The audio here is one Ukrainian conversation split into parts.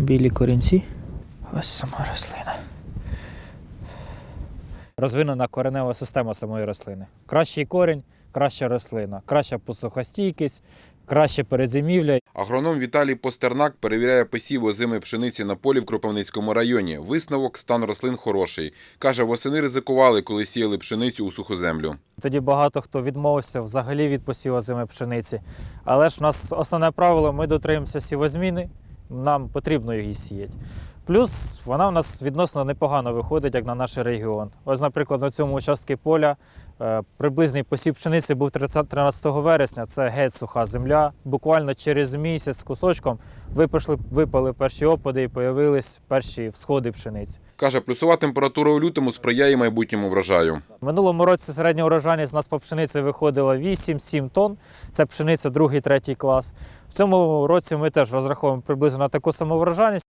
білі корінці. Ось сама рослина. Розвинена коренева система самої рослини. Кращий корінь, краща рослина, краща посухостійкість, краще перезимівля. Агроном Віталій Постернак перевіряє посів озими пшениці на полі в Кропивницькому районі. Висновок стан рослин хороший. Каже, восени ризикували, коли сіяли пшеницю у сухоземлю. Тоді багато хто відмовився взагалі від посіву зими пшениці. Але ж в нас основне правило, ми дотримуємося сівозміни, нам потрібно її сіяти. Плюс вона в нас відносно непогано виходить, як на наш регіон. Ось, наприклад, на цьому участку поля е, приблизний посів пшениці був 13 вересня. Це геть суха земля. Буквально через місяць з кусочком випали, випали перші опади і появились перші всходи пшениці. Каже, плюсова температура у лютому сприяє майбутньому врожаю. В минулому році середня урожайність у нас по пшениці виходила 8-7 тонн. Це пшениця другий, третій клас. В цьому році ми теж розраховуємо приблизно на таку саму врожайність.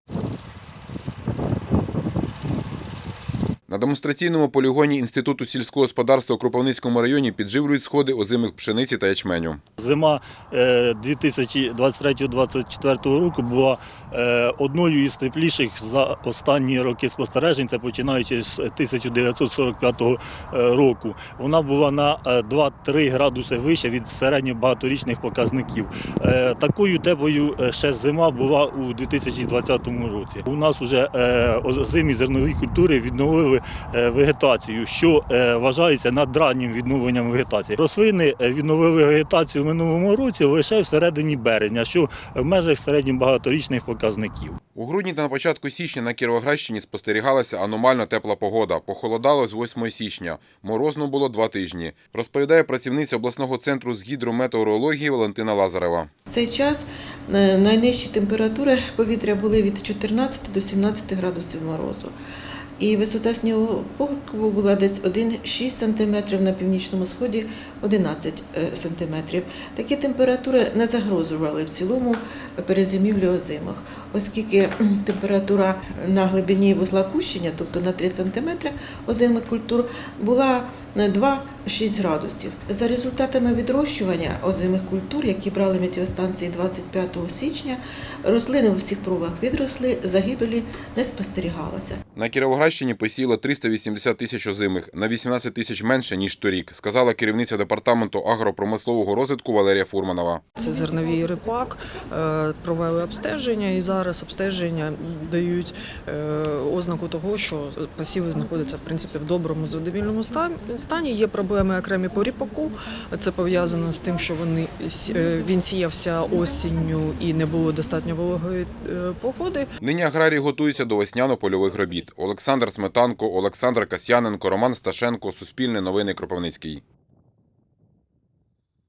На демонстраційному полігоні Інституту сільського господарства у Кропивницькому районі підживлюють сходи озимих пшениці та ячменю. Зима е, 2023-2024 року була е, одною із тепліших за останні роки спостережень, це починаючи з 1945 е, року. Вона була на е, 2-3 градуси вище від середньобагаторічних показників. Е, Такою теплою е, ще зима була у 2020 році. У нас вже озимі зернові культури відновили е, вегетацію, що е, вважається надраннім відновленням вегетації. Рослини е, відновили вегетацію в минулому році лише в середині березня, що в межах середньобагаторічних показників. У грудні та на початку січня на Кіровоградщині спостерігалася аномально тепла погода. Похолодало з 8 січня. Морозно було два тижні. Розповідає працівниця обласного центру з гідрометеорології Валентина Лазарева. В цей час е, найнижчі температури повітря були від 14 до 17 градусів морозу. І висота снігового покриву була десь 1,6 см, на північному сході 11 см. Такі температури не загрожували в цілому перезимівлі озимих, оскільки температура на глибині вузла кущення, тобто на 3 см озимих культур, була е, 2-6 градусів. За результатами відрощування озимих культур, які брали метеостанції 25 січня, рослини у всіх пробах відросли, загибелі не спостерігалося. На Кіровоградщині посіяло 380 тисяч озимих, на 18 тисяч менше, ніж торік, сказала керівниця департаменту агропромислового розвитку Валерія Фурманова. Це зерновий рипак, е, провели обстеження і зараз обстеження дають е, ознаку того, що посіви знаходяться в принципі в доброму задовільному ста- стані. Є проблеми окремі по ріпаку. Це пов'язано з тим, що вони е, він сіявся осінню і не було достатньо вологої погоди. Нині аграрії готуються до весняно-польових робіт. Олександр Сметанко, Олександр Касьяненко, Роман Сташенко, Суспільне новини Кропивницький.